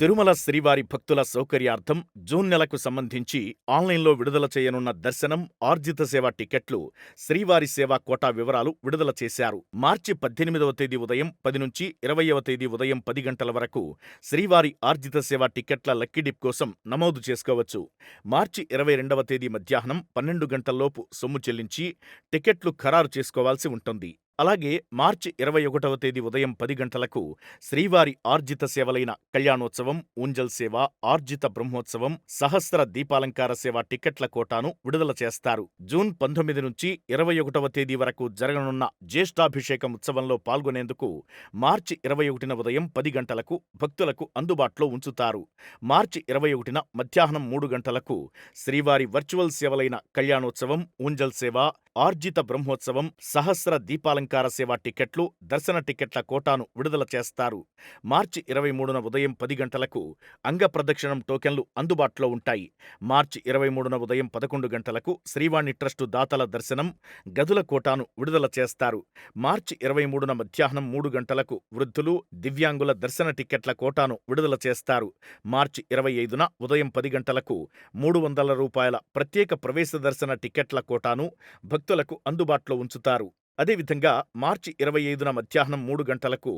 తిరుమల శ్రీవారి భక్తుల సౌకర్యార్థం జూన్ నెలకు సంబంధించి ఆన్లైన్లో విడుదల చేయనున్న దర్శనం ఆర్జిత సేవ టికెట్లు శ్రీవారి సేవా కోటా వివరాలు విడుదల చేశారు. మార్చి పద్దెనిమిదవ తేదీ ఉదయం పది నుంచి ఇరవయవ తేదీ ఉదయం పది గంటల వరకు శ్రీవారి ఆర్జిత సేవ టికెట్ల లక్కీ డిప్ కోసం నమోదు చేసుకోవచ్చు. మార్చి ఇరవై రెండవ తేదీ మధ్యాహ్నం పన్నెండు గంటల్లోపు సొమ్ము చెల్లించి టికెట్లు ఖరారు చేసుకోవాల్సి ఉంటుంది. అలాగే మార్చి ఇరవై ఒకటవ తేదీ ఉదయం పది గంటలకు శ్రీవారి ఆర్జిత సేవలైన కళ్యాణోత్సవం ఊంజల్ సేవ ఆర్జిత బ్రహ్మోత్సవం సహస్ర దీపాలంకార సేవ టికెట్ల కోటాను విడుదల చేస్తారు. జూన్ పంతొమ్మిది నుంచి ఇరవై ఒకటవ తేదీ వరకు జరగనున్న జ్యేష్ఠాభిషేకం ఉత్సవంలో పాల్గొనేందుకు మార్చి ఇరవై ఒకటిన ఉదయం పది గంటలకు భక్తులకు అందుబాటులో ఉంచుతారు. మార్చి ఇరవై ఒకటిన మధ్యాహ్నం మూడు గంటలకు శ్రీవారి వర్చువల్ సేవలైన కళ్యాణోత్సవం ఊంజల్ సేవ ఆర్జిత బ్రహ్మోత్సవం సహస్ర దీపాలంకార సేవ టికెట్లు దర్శన టికెట్ల కోటాను విడుదల చేస్తారు. మార్చి ఇరవై మూడున ఉదయం పది గంటలకు అంగ ప్రదక్షిణం టోకెన్లు అందుబాటులో ఉంటాయి. మార్చి ఇరవై మూడున ఉదయం పదకొండు గంటలకు శ్రీవాణి ట్రస్టు దాతల దర్శనం గదుల కోటాను విడుదల చేస్తారు. మార్చి ఇరవై మూడున మధ్యాహ్నం మూడు గంటలకు వృద్ధులు దివ్యాంగుల దర్శన టికెట్ల కోటాను విడుదల చేస్తారు. మార్చి ఇరవై ఐదున ఉదయం పది గంటలకు మూడు వందల రూపాయల ప్రత్యేక ప్రవేశ దర్శన టికెట్ల కోటాను భక్తులకు అందుబాటులో ఉంచుతారు. అదేవిధంగా మార్చి ఇరవై ఐదున మధ్యాహ్నం మూడు గంటలకు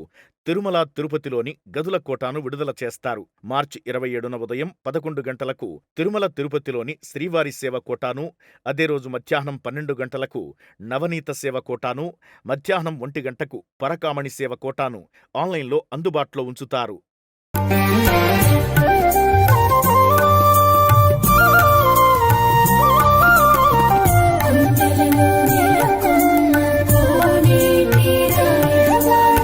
తిరుమల తిరుపతిలోని గదుల కోటాను విడుదల చేస్తారు. మార్చి ఇరవై ఏడున ఉదయం పదకొండు గంటలకు తిరుమల తిరుపతిలోని శ్రీవారి సేవ కోటాను అదే రోజు మధ్యాహ్నం పన్నెండు గంటలకు నవనీత సేవ కోటాను మధ్యాహ్నం ఒంటి గంటకు పరకామణి సేవ కోటాను ఆన్లైన్లో అందుబాటులో ఉంచుతారు.